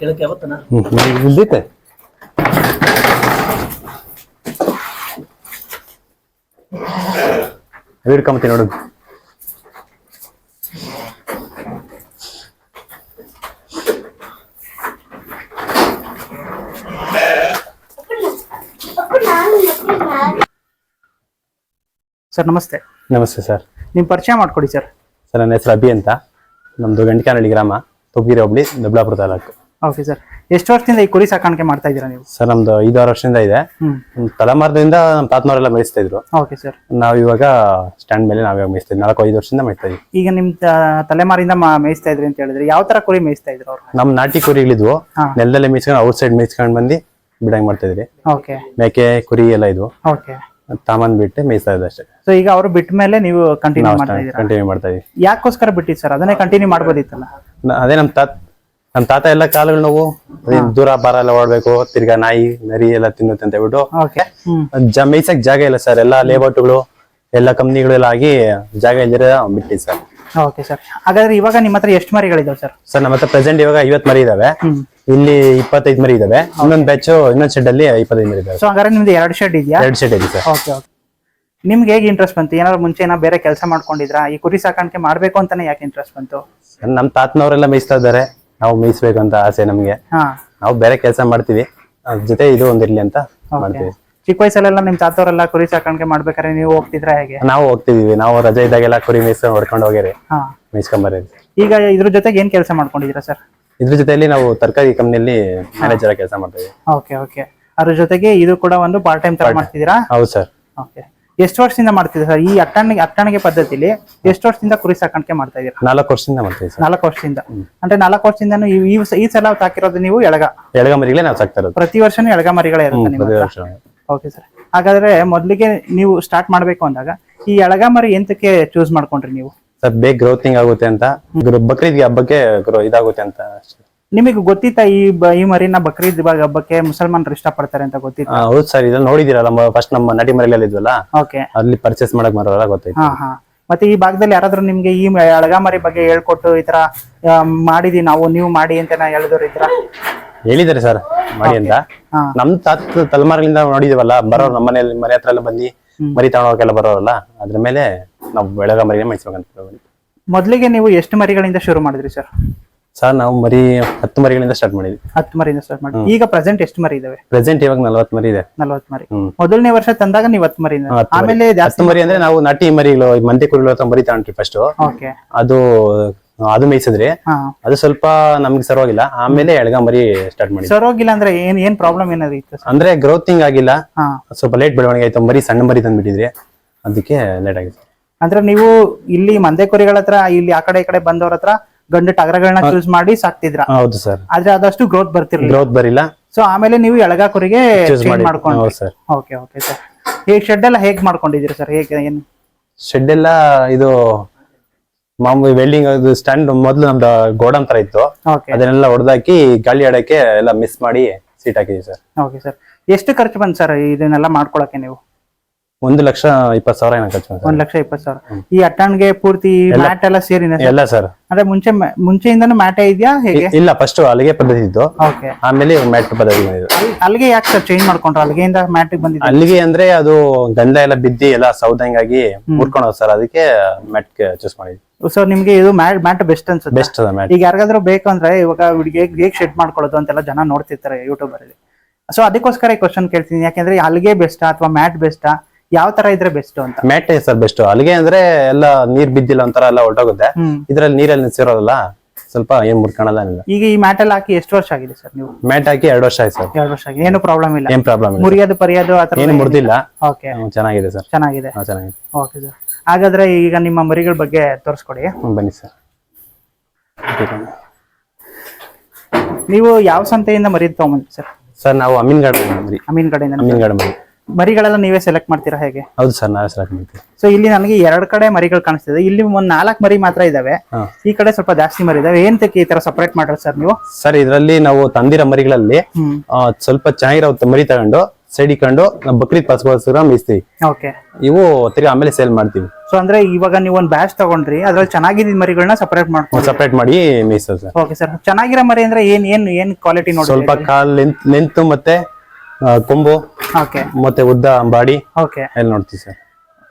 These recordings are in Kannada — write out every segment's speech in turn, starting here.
ಕೆಳಕ್ಕೆ ಯಾವತ್ತನ ಹಿಡ್ಕೊಂಬತ್ತೀನಿ ನೋಡು. ಸರ್ ನಮಸ್ತೆ. ನಮಸ್ತೆ ಸರ್. ನಿಮ್ಮ ಪರಿಚಯ ಮಾಡ್ಕೊಡಿ ಸರ್. ಸರ್ ನನ್ನ ಹೆಸರು ಅಭಿ ಅಂತ. ನಮ್ದು ಗಂಟಿಕಾನಳ್ಳಿ ಗ್ರಾಮ ತುಪ್ಪಗಿರಿ ಹೋಬಳಿ ದೊಡ್ಡಬಳ್ಳಾಪುರ ತಾಲೂಕು. ಓಕೆ ಸರ್ ಎಷ್ಟು ವರ್ಷದಿಂದ ಈ ಕುರಿ ಸಾಕಾಣಿಕೆ ಮಾಡ್ತಾ ಇದ್ದೀರಾ ನೀವು? ಸರ್ ನಮ್ದು ಐದಾರು ವರ್ಷದಿಂದ ಇದೆ. ನಮ್ ತಲೆಮಾರದಿಂದ ನಮ್ಮ ತಾತನವರೆಲ್ಲ ಮೇಯಿಸ್ತಾ ಇದ್ರು. ಓಕೆ ಸರ್ ನಾವ್ ಇವಾಗ ಸ್ಟ್ಯಾಂಡ್ ಮೇಲೆ ನಾವು ಮೇಯಿಸ್ತಾ ಇದ್ವಿ ನಾಲ್ಕು ಐದು ವರ್ಷದಿಂದ ಮೇಯ್ತಾ ಇದ್ವಿ ಈಗ ನಿಮ್ ತ- ತಲೆಮಾರಿಂದ ಮಾ- ಮೇಯಿಸ್ತಾ ಇದ್ರಿ ಅಂತ ಹೇಳಿದ್ರೆ ಯಾವ ತರ ಕುರಿ ಮೇಯಿಸ್ತಾ ಇದ್ರು ಅವ್ರು? ನಮ್ ನಾಟಿ ಕುರಿಗಳಿದ್ವು. ಹಾ. ನೆಲದಲ್ಲೇ ಮೇಯಿಸ್ಕೊಂಡು ಔಟ್ ಸೈಡ್ ಮೇಯಿಸ್ಕೊಂಡ್ ಬಂದು ಬಿಡಂಗ್ ಮಾಡ್ತಾ ಇದ್ರಿ. ಓಕೆ ಮೇಕೆ ಕುರಿ ಎಲ್ಲ ಇದ್ವು. ಓಕೆ ಬಿಟ್ಟು ಮೇಯಿಸ್ತಾ ಇದ್ದೆ ಅಷ್ಟೇ. ಸೊ ಈಗ ಅವರು ಬಿಟ್ಟ ಮೇಲೆ ನೀವು ಕಂಟಿನ್ಯೂ ಮಾಡ್ತಾ ಇದ್ದೀರಾ ಕಂಟಿನ್ಯೂ ಮಾಡ್ತಾ ಇದೀವಿ. ಯಾಕೋಸ್ಕರ ಬಿಟ್ಟಿದ್ದು ಸರ್ ಅದನ್ನೇ ಕಂಟಿನ್ಯೂ ಮಾಡ್ಬೋದಿತ್ತಲ್ಲ? ನ- ಅದೇ ನಮ್ ತಾತ ನಮ್ ತಾತ ಎಲ್ಲ ಕಾಲುಗಳು ನೋವು. ಅದೇ ದೂರ ಬಾರ ಎಲ್ಲ ಓಡ್ಬೇಕು ತಿರ್ಗಾ ನಾಯಿ ನರಿ ಎಲ್ಲ ತಿನ್ನುತ್ತೆ ಅಂತ ಹೇಳ್ಬಿಟ್ಟು. Okay hmm. ಜ ಮೇಯ್ಸಕ್ ಜಾಗ ಇಲ್ಲ ಸರ್ ಎಲ್ಲ ಲೇಬರ್ಗಳು ಎಲ್ಲ ಕಂಪ್ನಿಗಳೆಲ್ಲ ಆಗಿ ಜಾಗ ಇಲ್ದಿರ ಬಿಟ್ಟಿ ಸರ್ ಓಕೆ ಸರ್ ಹಾಗಾದ್ರೆ ಇವಾಗ ನಿಮ್ಮ ಹತ್ರ ಎಷ್ಟು ಮರಿಗಳಿದಾವೆ ಸರ್ ಸರ್ ನಮ್ಮ ಹತ್ರ ಪ್ರೆಸೆಂಟ್ ಇವಾಗ ಐವತ್ ಮರಿ ಇದಾವೆ. ಹ್ಮ್. ಇಲ್ಲಿ ಇಪ್ಪತ್ತೈದು ಮರಿ ಇದಾವೆ. ಇನ್ನೊಂದು ಬ್ಯಾಚ್ ಇನ್ನೊಂದು ಶೆಡ್ ಅಲ್ಲಿ ಇಪ್ಪತ್ತೈದು ಮರಿ ಇದಾವೆ. ಸೊ ನಿಮ್ದು ಎರಡು ಶೆಡ್ ಇದೆಯಾ? ಎರಡು ಶೆಡ್ ಇದೆ ಸರ್ ಓಕೆ ಓಕೆ ನಿಮ್ಗೆ ಹೇಗೆ ಇಂಟ್ರೆಸ್ಟ್ ಬಂತು? ಏನಾದ್ರು ಮುಂಚೆ ಏನೋ ಬೇರೆ ಕೆಲಸ ಮಾಡ್ಕೊಂಡಿದ್ರಾ? ಈ ಕುರಿ ಸಾಕಾಣಿಕೆ ಮಾಡ್ಬೇಕು ಅಂತಾನೆ ಯಾಕೆ ಇಂಟ್ರೆಸ್ಟ್ ಬಂತು? ನಮ್ಮ ನಮ್ ತಾತನವರೆಲ್ಲ ಮೇಯಿಸ್ತಾ ಇದ್ದಾರೆ. ನಾವು ಮೇಯಿಸ್ಬೇಕು ಅಂತ ಆಸೆ ನಮ್ಗೆ. ಹಾ. ನಾವು ಬೇರೆ ಕೆಲಸ ಮಾಡ್ತೀವಿ. ಅದ್ರ ಜೊತೆ ಇದು ಒಂದಿರ್ಲಿ ಅಂತ ಮಾಡ್ತೀವಿ. ಚಿಕ್ಕ ವಯಸ್ಸಲ್ಲೆಲ್ಲ ನಿಮ್ ತಾತವರೆಲ್ಲ ಕುರಿ ಸಾಕಾಣಿಕೆ ಮಾಡ್ಬೇಕಾದ್ರೆ ನೀವು ಹೋಗ್ತಿದ್ರ ಹೇಗೆ? ನಾವು ಹೋಗ್ತಿದೀವಿ. ನಾವು ರಜೆ ಇದ್ದಾಗೆಲ್ಲ ಕುರಿ ಮೇಯಿಸ್ಕೊಂಡು ಹೊಡ್ಕೊಂಡು ಹೋಗಿರಿ ಹಾ. ಮೇಯಿಸ್ಕೊಂಡ್ ಬರೀರಿ ಈಗ ಇದ್ರ ಜೊತೆಗೆ ಏನ್ ಕೆಲಸ ಮಾಡ್ಕೊಂಡಿದೀರಾ ಸರ್ ಇದ್ರ ಜೊತೆಯಲ್ಲಿ ನಾವು ತರಕಾರಿ ಕಂಪ್ನಿಯಲ್ಲಿ ಮ್ಯಾನೇಜರ್ ಕೆಲಸ ಮಾಡ್ತೀವಿ. ಓಕೆ ಓಕೆ ಅದ್ರ ಜೊತೆಗೆ ಇದು ಕೂಡ ಒಂದು ಪಾರ್ಟ್ ಟೈಮ್ ತರ ಮಾಡ್ತಿದ್ದೀರಾ? ಹೌದು ಸರ್ ಓಕೆ ಎಷ್ಟು ವರ್ಷದಿಂದ ಮಾಡ್ತಿದ್ದೀರಾ ಸರ್ ಈ ಅಟ್ಟಣಿಗೆ ಅಟ್ಟಣಿಗೆ ಪದ್ಧತಿಲಿ ಎಷ್ಟು ವರ್ಷದಿಂದ ಕುರಿ ಸಾಕಾಣಿಕೆ ಮಾಡ್ತಾ ಇದ್ದೀರಾ? ನಾಲ್ಕು ವರ್ಷದಿಂದ ಮಾಡ್ತೀವಿ ಸರ್ ನಾಲ್ಕು ವರ್ಷದಿಂದ. ಅಂದ್ರೆ ನಾಲ್ಕು ವರ್ಷದಿಂದ ಈ ಈ ಸಲ ಸಾಕಿರೋದು ನೀವು ಎಳಗ? ಎಳಗ ಮರಿಗಳೇ ನಾವು ಸಾಕ್ತಾ ಇರೋದು. ಪ್ರತಿ ವರ್ಷನೂ ಎಳಗ ಮರಿಗಳೇ ಇರುತ್ತೆ ಪ್ರತಿ ವರ್ಷ ಓಕೆ ಸರ್ ಹಾಗಾದ್ರೆ ಮೊದಲಿಗೆ ನೀವು ಸ್ಟಾರ್ಟ್ ಮಾಡ್ಬೇಕು ಅಂದಾಗ ಈ ಎಳಗ ಮರಿ ಎಂತಕ್ಕೆ ಚೂಸ್ ಮಾಡ್ಕೊಂಡ್ರಿ ನೀವು? ಸರ್ ಬೇಗ ಗ್ರೋತಿಂಗ್ ಆಗುತ್ತೆ ಅಂತ. ಗುರು ಬಕ್ರೀದ್ಗೆ ಹಬ್ಬಕ್ಕೆ ಗ್ರೋ ಇದಾಗುತ್ತೆ ಅಂತ ಅಷ್ಟೇ. ನಿಮಗೆ ಗೊತ್ತಿತ್ತಾ ಈ ಬ- ಈ ಮರಿನ ಬಕ್ರೀದ್ ಇವಾಗ ಹಬ್ಬಕ್ಕೆ ಮುಸಲ್ಮಾನರು ಇಷ್ಟಪಡ್ತಾರೆ ಅಂತ ಗೊತ್ತಿತ್ತು? ಹೌದು ಸರ್ ಇದನ್ನ ನೋಡಿದಿರಲ್ಲ ಫಸ್ಟ್ ನಮ್ಮ ನಟಿ ಮರಿಯಲ್ಲಿ ಇದ್ವಲ್ಲ? ಓಕೆ ಅಲ್ಲಿ ಪರ್ಚೇಸ್ ಮಾಡಕ್ ಬರೋಲ್ಲ ಗೊತ್ತಾಯ್ತು. ಹಾ ಹಾ. ಮತ್ತೆ ಈ ಭಾಗದಲ್ಲಿ ಯಾರಾದ್ರೂ ನಿಮ್ಗೆ ಈ ಮ- ಎಳಗ ಮರಿ ಬಗ್ಗೆ ಹೇಳ್ಕೊಟ್ಟು ಈ ತರ ಆ, ಮಾಡಿದೀವಿ ನಾವು ನೀವು ಮಾಡಿ ಅಂತ ಹೇಳಿದ್ರು ಈ ತರ ಹೇಳಿದಾರೆ ಸರ್ ಮಾಡಿ ಅಂತ. ಹಾ. ನಮ್ ತಾತ ತಲೆಮಾರಿನಿಂದ ನೋಡಿದೀವಲ್ಲ ಬರೋರು ನಮ್ಮ ಮನೆಯಲ್ಲಿ ಮನೆ ಹತ್ರ ಎಲ್ಲ ಬಂದು ಮರಿ ತಗೊಂಡೋಗೆಲ್ಲ ಬರೋರಲ್ಲ. ಅದ್ರ ಮೇಲೆ ನಾವು ಬೆಳಗ ಮರಿನೇ ಮೇಯಿಸ್ಬೇಕಂತ ಮೊದಲಿಗೆ ನೀವು ಎಷ್ಟು ಮರಿಗಳಿಂದ ಶುರು ಮಾಡಿದ್ರಿ ಸರ್? ಸರ್ ನಾವು ಮರಿ ಹತ್ತು ಮರಿಗಳಿಂದ ಸ್ಟಾರ್ಟ್ ಮಾಡಿದ್ವಿ. ಹತ್ತು ಮರಿಯಿಂದ ಸ್ಟಾರ್ಟ್ ಮಾಡಿ ಈಗ ಪ್ರೆಸೆಂಟ್ ಎಷ್ಟು ಮರಿ ಇದಾವೆ? ಪ್ರೆಸೆಂಟ್ ಇವಾಗ ನಲ್ವತ್ತು ಮರಿ ಇದೆ. ನಲ್ವತ್ತು ಮರಿ. ಮೊದಲನೇ ವರ್ಷ ತಂದಾಗ ನೀವು ಹತ್ತು ಮರಿ. ಆಮೇಲೆ ಜಾಸ್ತಿ ಹತ್ತು ಮರಿ ಅಂದ್ರೆ ನಾವು ನಾಟಿ ಮರಿಗಳು ಮಂದಿ ಕುರಿಗಳು ಅಥವಾ ಮರಿ ತಗೊಂಡ್ರಿ ಫಸ್ಟ್ ಅದು ಅದು ಮೇಯಿಸಿದ್ರಿ. ಅದು ಸ್ವಲ್ಪ ನಮ್ಗೆ ಸರೋಗಿಲ್ಲ. ಆಮೇಲೆ ಎಳಗ ಮರಿ ಸ್ಟಾರ್ಟ್ ಮಾಡಿ ಸರೋಗಿಲ್ಲ ಅಂದ್ರೆ ಏನ್ ಏನ್ ಪ್ರಾಬ್ಲಮ್ ಏನಾದ್ರು ಇತ್ತು ಅಂದ್ರೆ ಗ್ರೋತಿಂಗ್ ಆಗಿಲ್ಲ. ಸ್ವಲ್ಪ ಲೇಟ್ ಬೆಳವಣಿಗೆ ಆಯ್ತು ಮರಿ ಸಣ್ಣ ಮರಿ ತಂದ್ಬಿಟ್ಟಿದ್ರಿ. ಅದಕ್ಕೆ ಲೇಟ್ ಆಗಿದೆ ಅಂದ್ರೆ ನೀವು ಇಲ್ಲಿ ಮಂದೆ ಕುರಿಗಳ ಹತ್ರ ಇಲ್ಲಿ ಆ ಕಡೆ ಈ ಕಡೆ ಬಂದವ್ರ ಹತ್ರ ಗಂಡು ಟಗರಗಳನ್ನ ಚೂಸ್ ಮಾಡಿ ಸಾಕ್ತಿದ್ರ? ಹೌದು ಸರ್ ಆದ್ರೆ ಆದಷ್ಟು ಗ್ರೋತ್ ಬರ್ತಿರ್ಲಿಲ್ಲ. ಗ್ರೋತ್ ಬರಿಲ್ಲ. ಸೊ ಆಮೇಲೆ ನೀವು ಎಳಗ ಕುರಿಗೆ ಚೇಂಜ್ ಮಾಡಿ. ಮಾಡ್ಕೊಂಡು ಹೌದು ಸರ್ ಓಕೆ ಓಕೆ ಸರ್ ಹೇಗ್ ಶೆಡ್ ಎಲ್ಲ ಹೇಗ್ ಮಾಡ್ಕೊಂಡಿದ್ದೀರಿ ಸರ್ ಹೇಗೆ ಏನು? ಶೆಡ್ ಎಲ್ಲ ಇದು ಮಾಮೂಲಿ ವೆಲ್ಡಿಂಗ್ ಅದು ಸ್ಟ್ಯಾಂಡ್ ಮೊದ್ಲು ನಮ್ದು ಗೋಡನ್ ತರ ಇತ್ತು. ಓಕೆ ಅದನ್ನೆಲ್ಲ ಹೊಡೆದಾಕಿ ಗಾಳಿ ಆಡಕ್ಕೆ ಎಲ್ಲ ಮಿಸ್ ಮಾಡಿ ಸೀಟ್ ಹಾಕಿದ್ವಿ ಸರ್ ಓಕೆ ಸರ್ ಎಷ್ಟು ಖರ್ಚು ಬಂತು ಸರ್ ಇದನ್ನೆಲ್ಲ ಮಾಡ್ಕೊಳಕ್ಕೆ ನೀವು? ಒಂದು ಲಕ್ಷ ಇಪ್ಪತ್ತು ಸಾವಿರ ಏನೋ ಖರ್ಚು ಬಂತು ಒಂದ್ ಲಕ್ಷ ಇಪ್ಪತ್ತು ಸಾವಿರ. ಈ ಅಟ್ಟಣ್ಗೆ ಪೂರ್ತಿ ಮ್ಯಾಟ್ ಎಲ್ಲ ಸೇರಿ. ಎಲ್ಲ ಸರ್. ಅಂದ್ರೆ ಮುಂಚೆ ಮ- ಮುಂಚೆಯಿಂದನೂ ಮ್ಯಾಟೇ ಇದೆಯಾ ಹೇಗೆ? ಇಲ್ಲ ಫಸ್ಟ್ ಅಲ್ಲಿಗೆ ಪದ್ಧತಿ ಇತ್ತು ಓಕೆ. ಆಮೇಲೆ ಮ್ಯಾಟ್ ಪದ್ಧತಿ ಅಲ್ಲಿಗೆ ಯಾಕೆ ಸರ್ ಚೇಂಜ್ ಮಾಡ್ಕೊಂಡ್ರು? ಅಲ್ಲಿಗೆಯಿಂದ ಮ್ಯಾಟ್ ಬಂದಿದೆ ಅಲ್ಲಿಗೆ ಅಂದ್ರೆ ಅದು ಗಂಧ ಎಲ್ಲ ಬಿದ್ದಿ ಎಲ್ಲ ಸೌದಂಗಾಗಿ ಮುರ್ಕೊಂಡು ಸರ್. ಅದಕ್ಕೆ ಮ್ಯಾಟ್ ಚೂಸ್ ಮಾಡಿದ್ವಿ ಸರ್ ನಿಮ್ಗೆ ಇದು ಮ್ಯಾಟ್ ಮ್ಯಾಟ್ ಬೆಸ್ಟ್ ಅನ್ಸುತ್ತೆ? ಬೆಸ್ಟ್ ಅದ ಮ್ಯಾಟ್. ಈಗ ಯಾರಿಗಾದ್ರೂ ಬೇಕು ಅಂದ್ರೆ ಇವಾಗ ಹುಡುಗಿ ಹೇಗ್ ಶೆಡ್ ಮಾಡ್ಕೊಳ್ಳೋದು ಅಂತೆಲ್ಲ ಜನ ನೋಡ್ತಿರ್ತಾರೆ ಯೂಟ್ಯೂಬ್ ಅಲ್ಲಿ. ಸೊ ಅದಕ್ಕೋಸ್ಕರ ಈ ಕ್ವಶನ್ ಕೇಳ್ತೀನಿ. ಯಾಕೆಂದ್ರೆ ಅಲ್ಲಿಗೆ ಬೆಸ್ಟಾ ಅಥವಾ ಮ್ಯಾಟ್ ಬೆಸ್ಟಾ ಯಾವ ತರ ಇದ್ರೆ ಬೆಸ್ಟ್ ಅಂತ? ಮ್ಯಾಟ್ ಸರ್ ಬೆಸ್ಟ್ ಅಲ್ಲಿಗೆ ಅಂದ್ರೆ ಎಲ್ಲ ನೀರ್ ಬಿದ್ದಿಲ್ಲ ಒಂಥರ ಎಲ್ಲ ಹೊರಟೋಗುತ್ತೆ. ಇದ್ರಲ್ಲಿ ನೀರಲ್ಲಿ ನಿಲ್ಸಿರೋದಲ್ಲ ಸ್ವಲ್ಪ ಏನ್ ಏನಿಲ್ಲ ಈಗ ಈ ಮ್ಯಾಟ್ ಅಲ್ಲಿ ಹಾಕಿ ಎಷ್ಟು ವರ್ಷ ಆಗಿದೆ ಸರ್ ನೀವು? ಮ್ಯಾಟ್ ಹಾಕಿ ಎರಡು ವರ್ಷ ಆಯ್ತು ಸರ್ ಎರಡು ವರ್ಷ ಆಗಿದೆ. ಏನು ಪ್ರಾಬ್ಲಮ್ ಇಲ್ಲ. ಏನ್ ಪ್ರಾಬ್ಲಮ್ ಇಲ್ಲ. ಮುರಿಯೋದು ಪರಿಯೋದು ಆ ಥರ ಏನು ಮುರಿದಿಲ್ಲ. ಓಕೆ ಚೆನ್ನಾಗಿದೆ ಸರ್ ಚೆನ್ನಾಗಿದೆ. ಚೆನ್ನಾಗಿದೆ. ಓಕೆ ಸರ್ ಹಾಗಾದ್ರೆ ಈಗ ನಿಮ್ಮ ಮರಿಗಳ ಬಗ್ಗೆ ತೋರಿಸ್ಕೊಡಿ. ಬನ್ನಿ ಸರ್ ನೀವು ಯಾವ ಸಂತೆಯಿಂದ ಮರಿ ತಗೊಂಬಂದ್ರಿ ಸರ್ ಸರ್ ನಾವು ಅಮೀನ್ ಗಾರ್ಡನ್ ಮರಿ ಅಮೀನ್ ಕಡೆಯಿಂದ ಅಮೀನ್ ಗಾರ್ಡನ್ ಮರಿ. ಮರಿಗಳೆಲ್ಲ ನೀವೇ ಸೆಲೆಕ್ಟ್ ಮಾಡ್ತೀರಾ ಹೇಗೆ? ಹೌದು ಸರ್ ನಾವೇ ಸೆಲೆಕ್ಟ್ ಮಾಡ್ತೀವಿ. ಸೊ ಇಲ್ಲಿ ನನಗೆ ಎರಡ್ ಕಡೆ ಮರಿಗಳು ಕಾಣಿಸ್ತಿದೆ. ಇಲ್ಲಿ ಒಂದ್ ನಾಲ್ಕು ಮರಿ ಮಾತ್ರ ಇದಾವೆ. ಹಾ. ಈ ಕಡೆ ಸ್ವಲ್ಪ ಜಾಸ್ತಿ ಮರಿ ಇದಾವೆ. ಏನ್ ಈ ತರ ಸಪರೇಟ್ ಮಾಡ್ರಿ ಸರ್ ನೀವು? ಸರ್ ಇದರಲ್ಲಿ ನಾವು ತಂದಿರೋ ಮರಿಗಳಲ್ಲಿ ಹ್ಮ್. ಆ, ಸ್ವಲ್ಪ ಚೆನ್ನಾಗಿರೋ ಮರಿ ತಗೊಂಡು ಸೈಡ್ ಇಟ್ಕೊಂಡು ನಾವು ಬಕ್ರೀದ್ ಪರ್ಸ್ಗೋಸ್ಕರ ಮೇಯಿಸ್ತೀವಿ ಓಕೆ ಇವು ತಿರ್ಗಿ ಆಮೇಲೆ ಸೇಲ್ ಮಾಡ್ತೀವಿ. ಸೊ ಅಂದ್ರೆ ಇವಾಗ ನೀವು ಒಂದ್ ಬ್ಯಾಚ್ ತಗೊಂಡ್ರಿ ಅದ್ರಲ್ಲಿ ಚೆನ್ನಾಗಿದ್ದ ಮರಿಗಳನ್ನ ಸಪರೇಟ್ ಮಾಡ್ಕೊಂಡು ಸಪ್ರೇಟ್ ಮಾಡಿ ಮೀಸ್ತೀವಿ ಸರ್. ಓಕೆ ಸರ್ ಚೆನ್ನಾಗಿರೋ ಮರಿ ಅಂದ್ರೆ ಏನ್ ಏನ್ ಏನ್ ಕ್ವಾಲಿಟಿ ನೋಡಿ ಸ್ವಲ್ಪ ಕಾಲ್ ನಿಂತು ಲೆಂತ್ ಮತ್ತೆ ಕೊಂಬು ಓಕೆ ಮತ್ತೆ ಉದ್ದ ಬಾಡಿ ಓಕೆ ಎಲ್ಲ ನೋಡ್ತೀವಿ ಸರ್?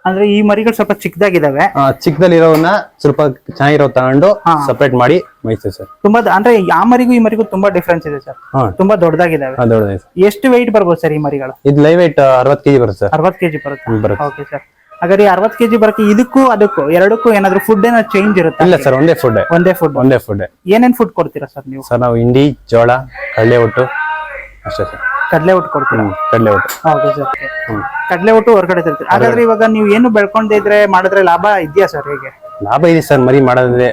ಅಂದ್ರೆ ಈ ಮರಿಗಳು ಸ್ವಲ್ಪ ಚಿಕ್ಕದಾಗಿದಾವೆ. ಚಿಕ್ಕದಲ್ಲಿರೋವನ್ನ ಸ್ವಲ್ಪ ಚೆನ್ನಾಗಿರೋ ತಗೊಂಡು ಸಪರೇಟ್ ಮಾಡಿ ಮೈಸೂರು ಸರ್. ತುಂಬಾ ಅಂದ್ರೆ ಆ ಮರಿಗೂ ಈ ಮರಿಗೂ ತುಂಬಾ ಡಿಫ್ರೆನ್ಸ್ ಇದೆ ಸರ್. ತುಂಬಾ ದೊಡ್ಡದಾಗಿದಾವೆ. ಎಷ್ಟು ವೈಟ್ ಬರ್ಬೋದು ಸರ್ ಈ ಮರಿಗಳು? ಇದು ಲೈವ್ ವೈಟ್ ಅರವತ್ ಕೆಜಿ ಬರುತ್ತೆ ಸರ್. ಅರವತ್ ಕೆಜಿ ಬರುತ್ತೆ? Okay sir. ಹಾಗಾದ್ರೆ ಈ ಅರವತ್ ಕೆಜಿ ಬರಕ್ಕೆ ಇದಕ್ಕೂ ಅದಕ್ಕೂ ಎರಡಕ್ಕೂ ಏನಾದ್ರು ಫುಡ್ ಏನಾದ್ರು ಚೇಂಜ್ ಇರುತ್ತೆ? ಇಲ್ಲ ಸರ್ ಒಂದೇ ಫುಡ್ ಒಂದೇ ಫುಡ್ ಒಂದೇ ಫುಡ್ ಏನೇನ್ ಫುಡ್ ಕೊಡ್ತೀರಾ ಸರ್ ನೀವು? ಸರ್ ನಾವು ಹಿಂಡಿ ಜೋಳ ಕಳ್ಳೆ ಒಟ್ಟು ಅಷ್ಟೇ ಸರ್. ಕಡಲೆ ಹುಟ್ಟು ಕೊಡ್ತೀರಾ? ಕಡಲೆ ಒಟ್ಟು ಓಕೆ ಸರ್. ಕಡಲೆ ಹೊರಗಡೆ ತರ್ತೀರಾ? ಹಾಗಾದ್ರೆ ಇವಾಗ ನೀವು ಏನು ಬೆಳ್ಕೊಂಡೇ ಇದ್ರೆ ಮಾಡಿದ್ರೆ ಲಾಭ ಇದೆಯಾ ಸರ್ ಹೇಗೆ? ಲಾಭ ಇದೆ ಸರ್ ಮರಿ ಮಾಡೋದ್ರೆ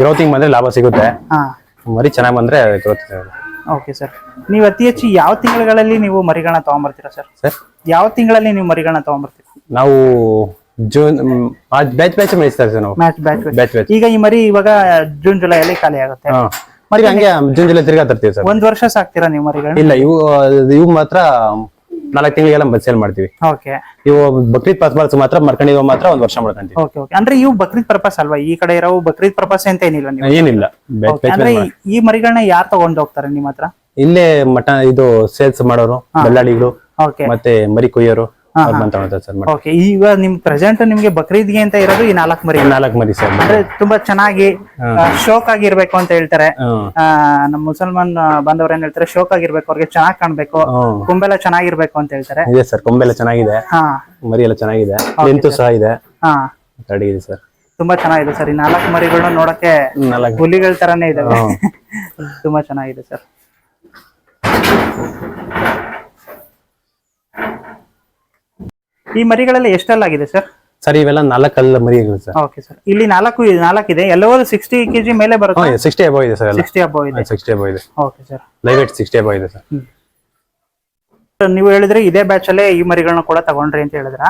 ಗ್ರೋತಿಂಗ್ ಬಂದ್ರೆ ಲಾಭ ಸಿಗುತ್ತೆ. ಮರಿ ಚೆನ್ನಾಗಿ ಬಂದ್ರೆ ಗ್ರೋತ್ ಓಕೆ ಸರ್ ನೀವು ಅತಿ ಹೆಚ್ಚು ಯಾವ ತಿಂಗಳಲ್ಲಿ ನೀವು ಮರಿಗಳನ್ನ ತಗೊಂಬರ್ತೀರಾ ಸರ್ ಸರ್? ಯಾವ ತಿಂಗಳಲ್ಲಿ ನೀವು ಮರಿಗಳನ್ನ ತಗೊಂಬರ್ತೀರಾ? ನಾವು ಜೂನ್ ಬ್ಯಾಚ್ ಬ್ಯಾಚ್ ಮೇಯಿಸ್ತಾರೆ ಸರ್ ನಾವು. ಬ್ಯಾಚ್ ಬ್ಯಾಚ್ ಈಗ ಈ ಮರಿ ಇವಾಗ ಜೂನ್ ಜುಲೈ ಅಲ್ಲಿ ಖಾಲಿ ಆಗುತ್ತೆ. ಮತ್ತೆ ಹಂಗೆ ಜೂನ್ ಜುಲೈ ತಿರ್ಗಾ ತರ್ತೀವಿ ಸರ್. ಒಂದ್ ವರ್ಷ ಸಾಕ್ತೀರಾ ನೀವು ಮರಿಗಳನ್ನ? ಇಲ್ಲ ಇವು ಇವು ಮಾತ್ರ ನಾಲ್ಕು ತಿಂಗಳಿಗೆಲ್ಲ ಸೇಲ್ ಮಾಡ್ತೀವಿ. ಓಕೆ. ಇವು ಬಕ್ರೀದ್ ಪರ್ಪಸ್ ಮಾತ್ರ ಮರ್ಕೊಂಡಿರೋ ಮಾತ್ರ ಒಂದ್ ವರ್ಷ ಮಾಡ್ಕೊಂತೀವಿ. Okay okay. ಅಂದ್ರೆ ಇವು ಬಕ್ರೀದ್ ಪರ್ಪಸ್ ಅಲ್ವಾ? ಈ ಕಡೆ ಇರೋ ಬಕ್ರೀದ್ ಪರ್ಪಸ್ ಅಂತ ಏನಿಲ್ಲ ನೀವು ಏನಿಲ್ಲ. ಅಂದ್ರೆ ಈ- ಮರಿಗಳನ್ನ ಯಾರು ತಗೊಂಡ್ ಹೋಗ್ತಾರೆ ನಿಮ್ಮ ಹತ್ರ? ಇಲ್ಲೇ ಮಟ ಇದು ಸೇಲ್ಸ್ ಮಾಡೋರು ದಲ್ಲಾಳಿಗಳು ಓಕೆ. ಮತ್ತೆ ಮರಿ ಕೊಯ್ಯೋರು. ಓಕೆ ಈಗ ನಿಮ್ ಪ್ರೆಸೆಂಟ್ ನಿಮ್ಗೆ ಬಕ್ರೀದ್ಗೆ ಅಂತ ಇರೋದು ಈ ನಾಲ್ಕು ಮರಿ. ನಾಲ್ಕು ಮರಿ ಸರ್. ಅಂದ್ರೆ ತುಂಬಾ ಚೆನ್ನಾಗಿ ಶೋಕ್ ಆಗಿರ್ಬೇಕು ಅಂತ ಹೇಳ್ತಾರೆ. ನಮ್ಮ ಮುಸಲ್ಮಾನ್ ಬಾಂಧವರು ಏನ್ ಹೇಳ್ತಾರೆ? ಶೋಕ್ ಆಗಿರ್ಬೇಕು ಅವ್ರಿಗೆ ಚೆನ್ನಾಗಿ ಕಾಣ್ಬೇಕು ಕುಂಬೆಲ್ಲ ಚೆನ್ನಾಗಿರ್ಬೇಕು ಅಂತ ಹೇಳ್ತಾರೆ. ಇದೆ ಸರ್ ಕೊಂಬೆಲ್ಲ ಚೆನ್ನಾಗಿದೆ. ಹಾ. ಮರಿ ಎಲ್ಲ ಚೆನ್ನಾಗಿದೆ ಲೆಂತು ಸಹ ಇದೆ. ರೆಡಿ ಇದೆ ಸರ್. ತುಂಬಾ ಚೆನ್ನಾಗಿದೆ ಸರ್ ಈ ನಾಲ್ಕು ಮರಿಗಳನ್ನ ನೋಡಕ್ಕೆ ಹುಲಿಗಳ ತರಾನೇ ಇದಾವೆ. ತುಂಬಾ ಚೆನ್ನಾಗಿದೆ ಸರ್. ಈ ಮರಿಗಳೆಲ್ಲ ಎಷ್ಟಲ್ಲಾಗಿದೆ ಸರ್? ಸರ್ ಇವೆಲ್ಲ ನಾಲ್ಕಲ್ಲ ಮರಿಗಳು ಸರ್. ಓಕೆ ಸರ್ ಇಲ್ಲಿ ನಾಲ್ಕು ನಾಲ್ಕು ಇದೆ. ಎಲ್ಲವೂ ಸಿಕ್ಸ್ಟಿ ಕೆಜಿ ಮೇಲೆ ಬರುತ್ತೆ? ಸಿಕ್ಸ್ಟಿ ಅಬೋ ಇದೆ ಸರ್ ಸಿಕ್ಸ್ಟಿ ಅಬೋ ಇದೆ. ಸಿಕ್ಸ್ಟಿ ಅಬೋ ಇದೆ. Okay sir live weight sixty above ಇದೆ ಸರ್. ನೀವು ಹೇಳಿದ್ರೆ ಇದೇ ಬ್ಯಾಚ್ ಅಲ್ಲೇ ಈ ಮರಿಗಳನ್ನ ಕೂಡ ತಗೊಂಡ್ರಿ ಅಂತ ಹೇಳಿದ್ರ.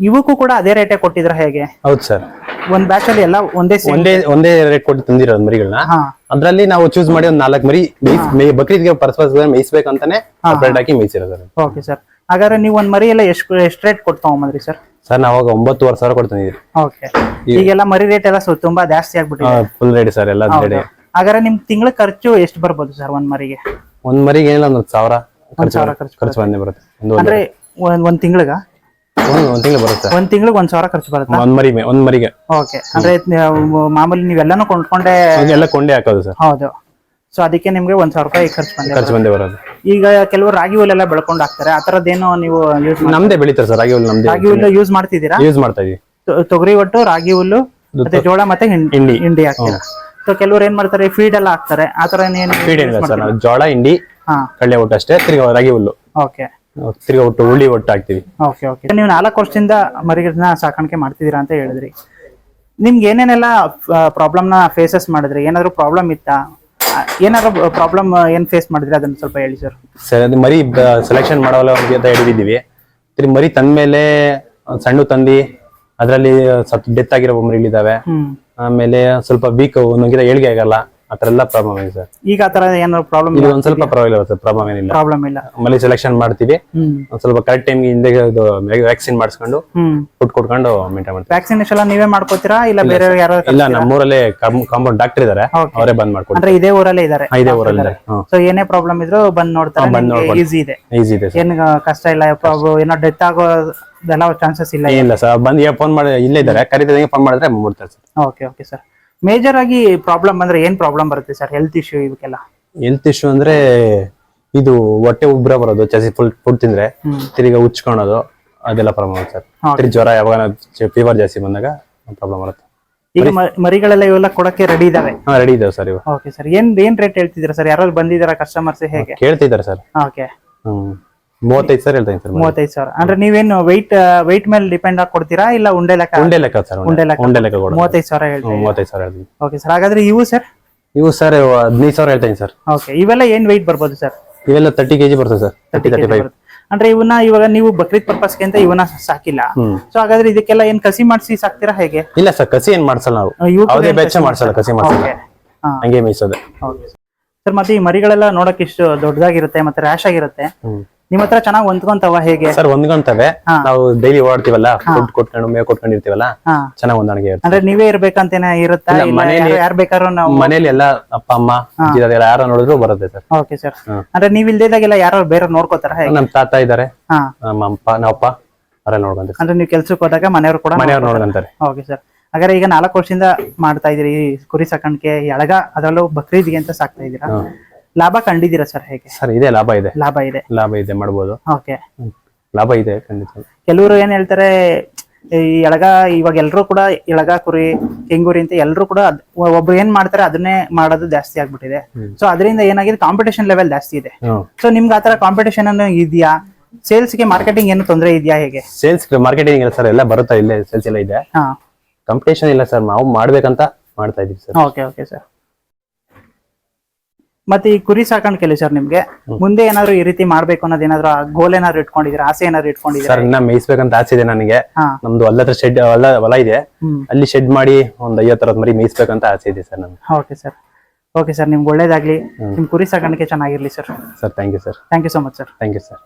ಇವಕ್ಕೂ ಕೂಡ ಅದೇ ರೇಟೇ ಕೊಟ್ಟಿದ್ರ ಹೇಗೆ? ಹೌದು ಸರ್. ಒಂದ್ ಬ್ಯಾಚ್ ಅಲ್ಲಿ ಎಲ್ಲ ಒಂದೇ ಒಂದೇ ಒಂದೇ ರೇಟ್ ಕೊಟ್ಟು ತಂದಿರೋದು ಮರಿಗಳನ್ನ. ಅದ್ರಲ್ಲಿ ನಾವು ಚೂಸ್ ಮಾಡಿ ಒಂದ್ ನಾಲ್ಕು ಮರಿ ಬಕ್ರೀದ್ಗೆ ಪರ್ಪಸ್ ಮೇಯಿಸ್ಬೇಕು ಅಂತಾನೆ ಸಪ್ರೇಟ್ ಹಾಕಿ ಮೇಯಿಸಿರೋದು ಸರ್ ಓಕೆ ಸರ್ ಹಾಗಾದ್ರೆ ನೀವು ಒಂದ್ ಮರಿ ಎಲ್ಲ ಎಷ್ಟು ಎಷ್ಟು ರೇಟ್ ಕೊಟ್ಟು ತಗೊಂಬಂದ್ರಿ ಸರ್ ಸರ್ ನಾವಾಗ ಒಂಬತ್ತುವರೆ ಸಾವಿರ ಕೊಡ್ತೀನಿ ಓಕೆ ಈಗೆಲ್ಲ ಮರಿ ರೇಟ್ ಎಲ್ಲ ಸ್ವಲ್ಪ ತುಂಬಾ ಜಾಸ್ತಿ ಆಗ್ಬಿಟ್ಟಿದೆ. ಫುಲ್ ರೆಡಿ ಸರ್ ಎಲ್ಲ ರೆಡಿ ಹಾಗಾದ್ರೆ ನಿಮ್ ತಿಂಗಳ ಖರ್ಚು ಎಷ್ಟು ಬರ್ಬೋದು ಸರ್ ಒಂದ್ ಮರಿಗೆ? ಒಂದ್ ಮರಿಗೆ ಏನಿಲ್ಲ ಒಂದ್ ಸಾವಿರ ಖರ್ಚು ಸಾವಿರ ಖರ್ಚು ಖರ್ಚು ಬಂದೇ ಬರುತ್ತೆ. ಒಂದು ಅಂದ್ರೆ ಒಂದ್ ಒಂದ್ ತಿಂಗ್ಳಿಗ? ಒಂದ್ ಒಂದ್ ತಿಂಗಳು ಬರುತ್ತೆ ಒಂದ್ ತಿಂಗಳಿಗೆ ಒಂದ್ ಸಾವಿರ ಖರ್ಚು ಬರುತ್ತೆ? ಒಂದ್ ಮರಿ ಮೇ- ಒಂದ್ ಮರಿಗೆ. ಓಕೆ ಅಂದ್ರೆ ಮಾಮೂಲಿ ನೀವೆಲ್ಲಾನು ಕೊಂಡ್ಕೊಂಡೆ ಎಲ್ಲ ಕೊಂಡೆ ಹಾಕೋದು ಸರ್ ಹೌದು. ಸೊ ಅದಕ್ಕೆ ನಿಮ್ಗೆ ಒಂದ್ ಸಾವಿರ ರೂಪಾಯಿ ಖರ್ಚು ಬಂದೆ ಖರ್ಚು ಬಂದೇ ಬರೋದು. ಈಗ ಕೆಲವರು ರಾಗಿ ಹುಲ್ಲೆಲ್ಲ ಬೆಳ್ಕೊಂಡು ಹಾಕ್ತಾರೆ ಆ ನೀವು ಯೂಸ್ ನಮ್ದೇ ಬೆಳಿತಾರೆ ಸರ್ ರಾಗಿ ಹುಲ್ಲು ನಮ್ದೇ. ರಾಗಿ ಹುಲ್ಲು ಯೂಸ್ ಮಾಡ್ತಿದ್ದೀರಾ? ಯೂಸ್ ಮಾಡ್ತಾ ಇದೀವಿ. ತೊ- ತೊಗರಿ ಒಟ್ಟು ರಾಗಿ ಹುಲ್ಲು ಮತ್ತೆ ಜೋಳ ಮತ್ತೆ ಇಂಡಿ ಹಿಂಡಿ. ಹಿಂಡಿ ಹಾಕ್ತೀರಾ? ಸೊ ಕೆಲವರು ಏನ್ ಮಾಡ್ತಾರೆ ಫೀಡ್ ಎಲ್ಲ ಹಾಕ್ತಾರೆ ಆ ತರ ಏನು ಫೀಡ್ ಏನಿಲ್ಲ ಸರ್ ನಾವು ಜೋಳ ಹಿಂಡಿ ಹಾ. ಕಡಲೆ ಒಟ್ಟು ಅಷ್ಟೇ ತಿರ್ಗಾ ರಾಗಿ ಹುಲ್ಲು. ಓಕೆ. ತಿರ್ಗಾ ಒಟ್ಟು ಹುಳ್ಳಿ ಒಟ್ಟು ಹಾಕ್ತಿವಿ. Okay okay. ನೀವು ನಾಲ್ಕು ವರ್ಷದಿಂದ ಮರಿಗಳನ್ನ ಸಾಕಾಣಿಕೆ ಮಾಡ್ತಿದ್ದೀರಾ ಅಂತ ಹೇಳಿದ್ರಿ. ನಿಮ್ಗೆ ಏನೇನೆಲ್ಲ ಪ್ರಾಬ್ಲಮ್ನ ಫೇಸಸ್ ಮಾಡಿದ್ರಿ? ಏನಾದ್ರು ಪ್ರಾಬ್ಲಮ್ ಇತ್ತಾ? ಏನಾದ್ರು ಪ್ರಾಬ್ಲಮ್ ಏನ್ ಫೇಸ್ ಮಾಡಿದ್ರಿ? ಅದನ್ನ ಸ್ವಲ್ಪ ಹೇಳಿ ಸರ್ ಸರ್ ಅದು ಮರಿ ಸೆಲೆಕ್ಷನ್ ಮಾಡೋಲ್ಲ ಅವ್ರಿಗೆ ಅಂತ ಹಿಡಿದಿದ್ದೀವಿ ತಿರ್ಗಿ ಮರಿ ತಂದ್ಮೇಲೆ ಒಂದ್ ಸಣ್ಣ ತಂದಿ ಅದರಲ್ಲಿ ಸ್ವಲ್ಪ ಡೆತ್ ಆಗಿರೋ ಮರಿಗಳಿದಾವೆ ಆಮೇಲೆ ಸ್ವಲ್ಪ ವೀಕ್ ಒಂದೊಂದಿದ ಏಳಿಗೆ ಆಗಲ್ಲ. ಆ ಥರ ಎಲ್ಲ ಪ್ರಾಬ್ಲಮ್ ಇದೆ ಸರ್. ಈಗ ಆತರ ತರ ಏನಾದ್ರು ಪ್ರಾಬ್ಲಮ್ ಇದು ಒಂದ್ ಸ್ವಲ್ಪ ಪರವಾಗಿಲ್ಲ ಸರ್? ಪ್ರಾಬ್ಲಮ್ ಏನಿಲ್ಲ. ಪ್ರಾಬ್ಲಮ್ ಇಲ್ಲ. ಆಮೇಲೆ ಸೆಲೆಕ್ಷನ್ ಮಾಡ್ತೀವಿ. ಒಂದ್ ಸ್ವಲ್ಪ ಕರೆಕ್ಟ್ ಟೈಮ್ಗೆ ಹಿಂದೆ ಇದು ವ್ಯಾಕ್ಸಿನ್ ಮಾಡಿಸ್ಕೊಂಡು ಫುಡ್ ಕೊಟ್ಕೊಂಡು ಮೇಂಟೈನ್ ಮಾಡ್ತೀವಿ. ವ್ಯಾಕ್ಸಿನೇಷನ್ ನೀವೇ ಮಾಡ್ಕೋತೀರಾ ಇಲ್ಲ ಬೇರೆ ಯಾರು ಇಲ್ಲ ನಮ್ಮೂರಲ್ಲೇ ಕಾಂಪೌಂಡ್ ಡಾಕ್ಟರ್ ಇದಾರೆ. ಅವರೇ ಬಂದ್ ಮಾಡ್ಕೊಡ್ತಾರೆ. ಅಂದ್ರೆ ಇದೇ ಊರಲ್ಲೇ ಇದಾರೆ? ಇದೇ ಊರಲ್ಲಿ ಸೊ ಏನೇ ಪ್ರಾಬ್ಲಮ್ ಇದ್ರು ಬಂದ್ ನೋಡ್ತಾರೆ. ಈಸಿ ಇದೆ. ಈಸಿ ಇದೆ ಏನ್ ಕಷ್ಟ ಇಲ್ಲ ಏನೋ ಡೆತ್ ಆಗೋ ಚಾನ್ಸಸ್ ಇಲ್ಲ. ಇಲ್ಲ ಸರ್. ಬಂದು ಫೋನ್ ಮಾಡಿ ಇಲ್ಲೇ ಇದ್ದಾರೆ ಕರೀತಿದಂಗೆ ಫೋನ್ ಮಾಡಿದ್ರೆ ಮಾಡ್ತಾರೆ sir. Okay okay sir major ಆಗಿ ಪ್ರಾಬ್ಲಮ್ ಅಂದ್ರೆ ಏನ್ ಪ್ರಾಬ್ಲಮ್ ಬರುತ್ತೆ ಸರ್ ಹೆಲ್ತ್ ಇಶ್ಯೂ ಇವಕ್ಕೆಲ್ಲ? ಹೆಲ್ತ್ ಇಶ್ಯೂ ಅಂದ್ರೆ ಇದು ಹೊಟ್ಟೆ ಉಬ್ರ ಬರೋದು ಚಸಿ ಫುಲ್ ಫುಡ್ ತಿಂದ್ರೆ. ತಿರ್ಗಿ ಉಚ್ಕೊಳೋದು ಅದೆಲ್ಲ ಪ್ರಾಬ್ಲಮ್ ಸರ್. ತಿರ್ಗಿ ಜ್ವರ ಯಾವಾಗ ಫೀವರ್ ಜಾಸ್ತಿ ಬಂದಾಗ ಪ್ರಾಬ್ಲಮ್ ಬರುತ್ತೆ. ಈಗ ಮರಿಗಳೆಲ್ಲ ಇವೆಲ್ಲ ಕೊಡಕ್ಕೆ ರೆಡಿ ಇದಾವೆ? ಹಾ ರೆಡಿ ಇದಾವೆ ಸರ್ ಇವು ಓಕೆ ಸರ್ ಏನ್ ಏನ್ ರೇಟ್ ಹೇಳ್ತಿದ್ದೀರಾ ಸರ್ ಯಾರಾದ್ರು ಬಂದಿದ್ದಾರಾ ಕಸ್ಟಮರ್ಸ್ ಹೇಗೆ? ಕೇಳ್ತಿದ್ದಾರೆ ಸರ್ ಓಕೆ ಹ್ಮ್. ಮೂವತ್ತೈದು ಸಾವಿರ ಹೇಳ್ತೀನಿ ಸರ್ ಮೂವತ್ತೈದು ಸಾವಿರ. ಅಂದ್ರೆ ನೀವೇನು ವೈಟ್ ವೈಟ್ ಮೇಲೆ ಡಿಪೆಂಡ್ ಆಗಿ ಕೊಡ್ತೀರಾ ಇಲ್ಲ ಉಂಡೆ ಲೆಕ್ಕ? ಉಂಡೆ ಲೆಕ್ಕ ಸರ್ ಉಂಡೆ. ಲೆಕ್ಕ. ಉಂಡೆ ಲೆಕ್ಕ ಕೊಡ ಮೂವತ್ತೈದು ಸಾವಿರ ಹೇಳ್ತೀವಿ ಮೂವತ್ತೈದು ಸಾವಿರ ಹೇಳ್ತೀನಿ. ಓಕೆ ಸರ್ ಹಾಗಾದ್ರೆ ಇವು ಸರ್ ಇವು ಸರ್ ಹದಿನೈದು ಸಾವಿರ ಹೇಳ್ತೀನಿ ಸರ್ ಓಕೆ ಇವೆಲ್ಲ ಏನ್ ವೈಟ್ ಬರ್ಬೋದು ಸರ್ ಇವೆಲ್ಲ ತರ್ಟಿ ಕೆಜಿ ಬರ್ತದೆ ಸರ್ ತರ್ಟಿ ತರ್ಟಿ ಫೈವ್ ಅಂದ್ರೆ ಇವನ್ನ ಇವಾಗ ನೀವು ಬಕ್ರೀದ್ ಪರ್ಪಸ್ಗೆ ಅಂತ ಇವನ್ನ ಸಾಕಿಲ್ಲ. ಸೊ ಹಾಗಾದ್ರೆ ಇದಕ್ಕೆಲ್ಲ ಏನ್ ಕಸಿ ಮಾಡಿಸಿ ಸಾಕ್ತೀರಾ ಹೇಗೆ? ಇಲ್ಲ ಸರ್ ಕಸಿ ಏನ್ ಮಾಡ್ಸಲ್ಲ ನಾವು. ಯಾವುದೇ ಬೆಚ್ಚ ಮಾಡ್ಸಲ್ಲ ಕಸಿ ಮಾಡ್ಸಲ್ಲ. ಹಂಗೆ ಮೀಸೋದು. ಸರ್ ಮತ್ತೆ ಈ ಮರಿಗಳೆಲ್ಲ ನೋಡಕ್ ಇಷ್ಟು ದೊಡ್ಡದಾಗಿರುತ್ತೆ ಮತ್ತೆ ರ್ಯಾಶ್ ಆಗಿರುತ್ತೆ. ನಿಮ್ಮ ಹತ್ರ ಚೆನ್ನಾಗಿ ಹೊಂದ್ಕೊಂತವ ಹೇಗೆ? ಸರ್ ಹೊಂದ್ಕೊಂತವೆ. ನಾವು ಡೈಲಿ ಓಡಾಡ್ತೀವಲ್ಲ ಫುಡ್ ಕೊಟ್ಕೊಂಡು ಮೇವ್ ಕೊಟ್ಕೊಂಡಿರ್ತೀವಲ್ಲ ಇರ್ತೀವಲ್ಲ ಚೆನ್ನಾಗಿ ಹೊಂದಾಣಿಕೆ ಇರುತ್ತೆ. ಅಂದ್ರೆ ನೀವೇ ಇರ್ಬೇಕಂತೇನ ಇರುತ್ತಾ? ಯಾರು- ಬೇಕಾದ್ರು ನಾವು ಮನೇಲಿ ಎಲ್ಲ ಅಪ್ಪ ಅಮ್ಮ ಯಾರ ನೋಡಿದ್ರು ಬರುತ್ತೆ ಸರ್. Okay sir. ಅಂದ್ರೆ ನೀವ್ ಇಲ್ದಿದಾಗೆಲ್ಲ ಯಾರು ಬೇರೆ ನೋಡ್ಕೋತಾರ ನಮ್ ತಾತ ಇದಾರೆ ನಮ್ಮ ಅಪ್ಪ ನಾವಪ್ಪ ಅವರೆಲ್ಲ ನೋಡ್ಕೊಂತಾರೆ ಅಂದ್ರೆ ನೀವು ಕೆಲ್ಸಕ್ಕೆ ಹೋದಾಗ ಮನೆಯವರು ಕೂಡ ಮನೆಯವ್ರು ನೋಡ್ಕೊಂತಾರೆ. ಓಕೆ ಸರ್ ಹಾಗಾದ್ರೆ ಈಗ ನಾಲ್ಕು ವರ್ಷದಿಂದ ಮಾಡ್ತಾ ಇದೀರಿ ಈ ಕುರಿ ಸಾಕಾಣಿಕೆ ಎಳಗ ಅದರಲ್ಲೂ ಬಕ್ರೀದ್ಗೆ ಅಂತ ಸಾಕ್ತಾ ಇದ್ದೀರಾ? ಹ್ಮ್. ಲಾಭ ಕಂಡಿದ್ದೀರಾ ಸರ್ ಹೇಗೆ? ಸರ್ ಇದೆ ಲಾಭ ಇದೆ. ಲಾಭ ಇದೆ. ಲಾಭ ಇದೆ ಮಾಡ್ಬೋದು. ಓಕೆ. ಲಾಭ ಇದೆ ಖಂಡಿತ. ಕೆಲವರು ಏನ್ ಹೇಳ್ತಾರೆ ಈ ಎಳಗ ಇವಾಗ ಎಲ್ರು ಕೂಡ ಎಳಗ ಕುರಿ ಕೆಂಗುರಿ ಅಂತ ಎಲ್ರು ಕೂಡ ಅದ್- ಒಬ್ರು ಏನ್ ಮಾಡ್ತಾರೆ ಅದನ್ನೇ ಮಾಡೋದು ಜಾಸ್ತಿ ಆಗ್ಬಿಟ್ಟಿದೆ. ಸೊ ಅದರಿಂದ ಏನಾಗಿದೆ ಕಾಂಪಿಟೇಷನ್ ಲೆವೆಲ್ ಜಾಸ್ತಿ ಇದೆ. ಹ್ಮ್. ಸೊ ನಿಮ್ಗೆ ಆತರ ಕಾಂಪಿಟೇಷನ್ ಅನ್ನು ಇದೆಯಾ? ಸೇಲ್ಸ್ಗೆ ಮಾರ್ಕೆಟಿಂಗ್ ಏನು ತೊಂದರೆ ಇದೆಯಾ ಹೇಗೆ? ಸೇಲ್ಸ್ ಮಾರ್ಕೆಟಿಂಗ್ ಇಲ್ಲ ಸರ್ ಎಲ್ಲ ಬರುತ್ತಾ ಇಲ್ಲೇ ಸೇಲ್ಸ್ ಎಲ್ಲ ಇದೆ. ಹಾ. ಕಾಂಪಿಟೇಷನ್ ಇಲ್ಲ ಸರ್ ನಾವು ಮಾಡ್ಬೇಕಂತ ಮಾಡ್ತಾ ಇದೀವಿ ಸರ್. Okay okay sir. ಮತ್ತೆ ಈ ಕುರಿ ಸಾಕಾಣಿಕೆಯಲ್ಲಿ ಸರ್ ನಿಮ್ಗೆ. ಮುಂದೆ ಏನಾದ್ರು ಈ ರೀತಿ ಮಾಡ್ಬೇಕು ಅನ್ನೋದ್ ಏನಾದ್ರು ಗೋಲ್ ಏನಾದ್ರು ಇಟ್ಕೊಂಡಿದ್ರೆ ಆಸೆ ಏನಾದ್ರು ಇಟ್ಕೊಂಡಿದ್ರೆ ಸರ್ ಇನ್ನ ಮೇಯಿಸ್ಬೇಕಂತ ಆಸೆ ಇದೆ ನನಗೆ. ಹಾ. ನಮ್ದು ಅಲ್ಲತ್ರ ಶೆಡ್ ಹೊಲ ಹೊಲ ಇದೆ. ಅಲ್ಲಿ ಶೆಡ್ ಮಾಡಿ ಒಂದ್ ಐವತ್ ಅರವತ್ತು ಮರಿ ಮೇಯಿಸ್ಬೇಕಂತ ಆಸೆ ಇದೆ ಸರ್ ನಮ್ಗೆ. Okay sir. ಓಕೆ ಸರ್ ನಿಮ್ಗೆ ಒಳ್ಳೇದಾಗ್ಲಿ. ನಿಮ್ ಕುರಿ ಸಾಕಾಣಿಕೆ ಚೆನ್ನಾಗಿರ್ಲಿ sir. Sir thank you sir. Thank you so much sir. Thank you sir.